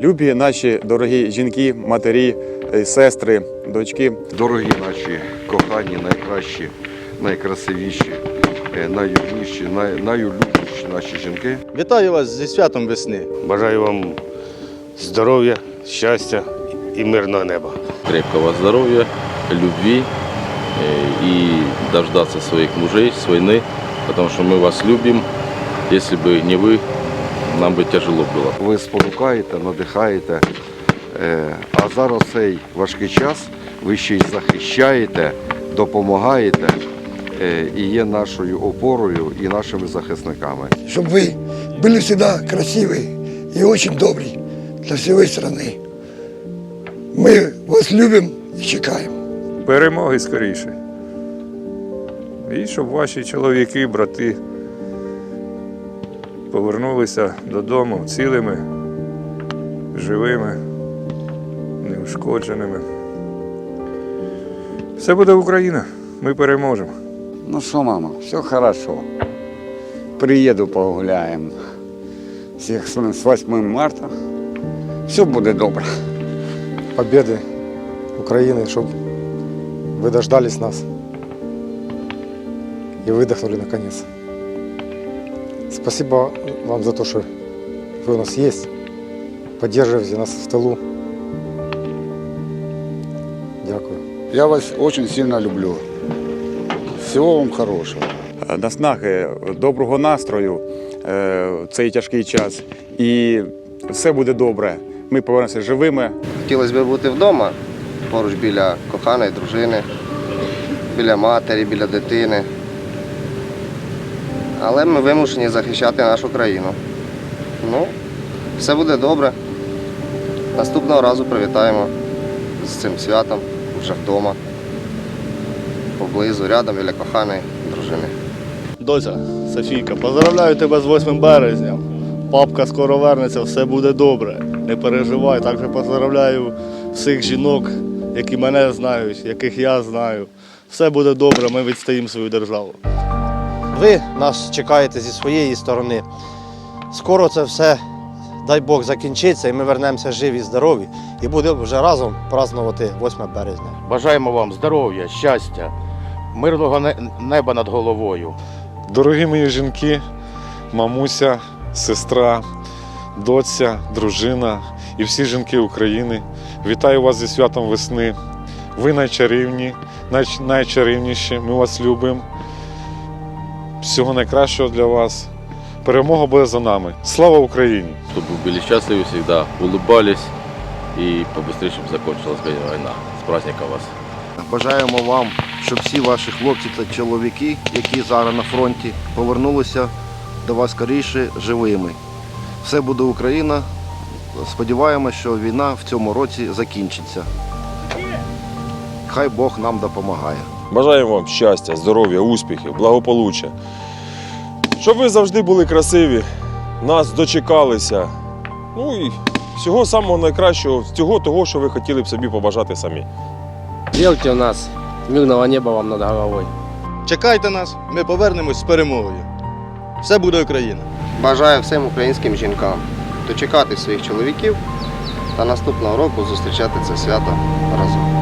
Любі наші дорогі жінки, матері, е, сестри, дочки. Дорогі наші кохані, найкращі, найкрасивіші, е, найюжніші, най, найулюбленіші наші жінки. Вітаю вас зі святом весни. Бажаю вам здоров'я, щастя і мирного неба. крепкого здоровья, любви э, и дождаться своих мужей с войны, потому что мы вас любим. Если бы не вы, нам бы тяжело было. Ви спонукаєте, надихаєте. Е, А зараз цей важкий час ви ще й захищаєте, допомагаєте е, і є нашою опорою і нашими захисниками. чтобы вы были всегда красивые и очень добрые для всей страны. Мы вас любим и чекаем. перемоги скоріше. І щоб ваші чоловіки, брати повернулися додому цілими, живими, неушкодженими. Все буде Україна, ми переможемо. Ну що, мама, все хорошо. Приїду погуляємо. Всіх з 8 марта. Все буде добре. победы Украины, чтобы вы дождались нас и выдохнули наконец. Спасибо вам за то, что вы у нас есть, поддерживаете нас в тылу. Дякую. Я вас очень сильно люблю. Всего вам хорошего. Е, Наснаги, доброго настрою е, в цей тяжкий час. І все буде добре. Ми повернемося живими. Хотілося б бути вдома, поруч біля коханої дружини, біля матері, біля дитини. Але ми вимушені захищати нашу країну. Ну, все буде добре. Наступного разу привітаємо з цим святом вже вдома, поблизу, рядом біля коханої дружини. Доця, Софійка, поздравляю тебе з 8 березня. Папка скоро вернеться, все буде добре. Не переживай. Також поздравляю всіх жінок, які мене знають, яких я знаю. Все буде добре, ми відстоїмо свою державу. Ви нас чекаєте зі своєї сторони. Скоро це все, дай Бог, закінчиться, і ми вернемося живі, здорові і будемо вже разом празднувати 8 березня. Бажаємо вам здоров'я, щастя, мирного неба над головою. Дорогі мої жінки, мамуся, сестра, доця, дружина і всі жінки України. Вітаю вас зі святом весни. Ви найчарівні, най- найчарівніші. Ми вас любимо. Всього найкращого для вас. Перемога буде за нами. Слава Україні! Чтобы вы были счастливы всегда, улыбались и побыстрее, чтобы закончилась война. С праздником вас! Бажаємо вам, щоб всі ваші хлопці та чоловіки, які зараз на фронті, повернулися до вас скоріше живими. Все буде Україна. Сподіваємося, що війна в цьому році закінчиться. Хай Бог нам допомагає. Бажаємо вам щастя, здоров'я, успіхів, благополуччя. Щоб ви завжди були красиві, нас дочекалися. Ну і всього самого найкращого, всього того, що ви хотіли б собі побажати самі. Вілки у нас, мирного неба вам над головою. Чекайте нас, ми повернемось з перемогою. Все буде Україна. Бажаю всім українським жінкам дочекати своїх чоловіків та наступного року зустрічати це свято разом.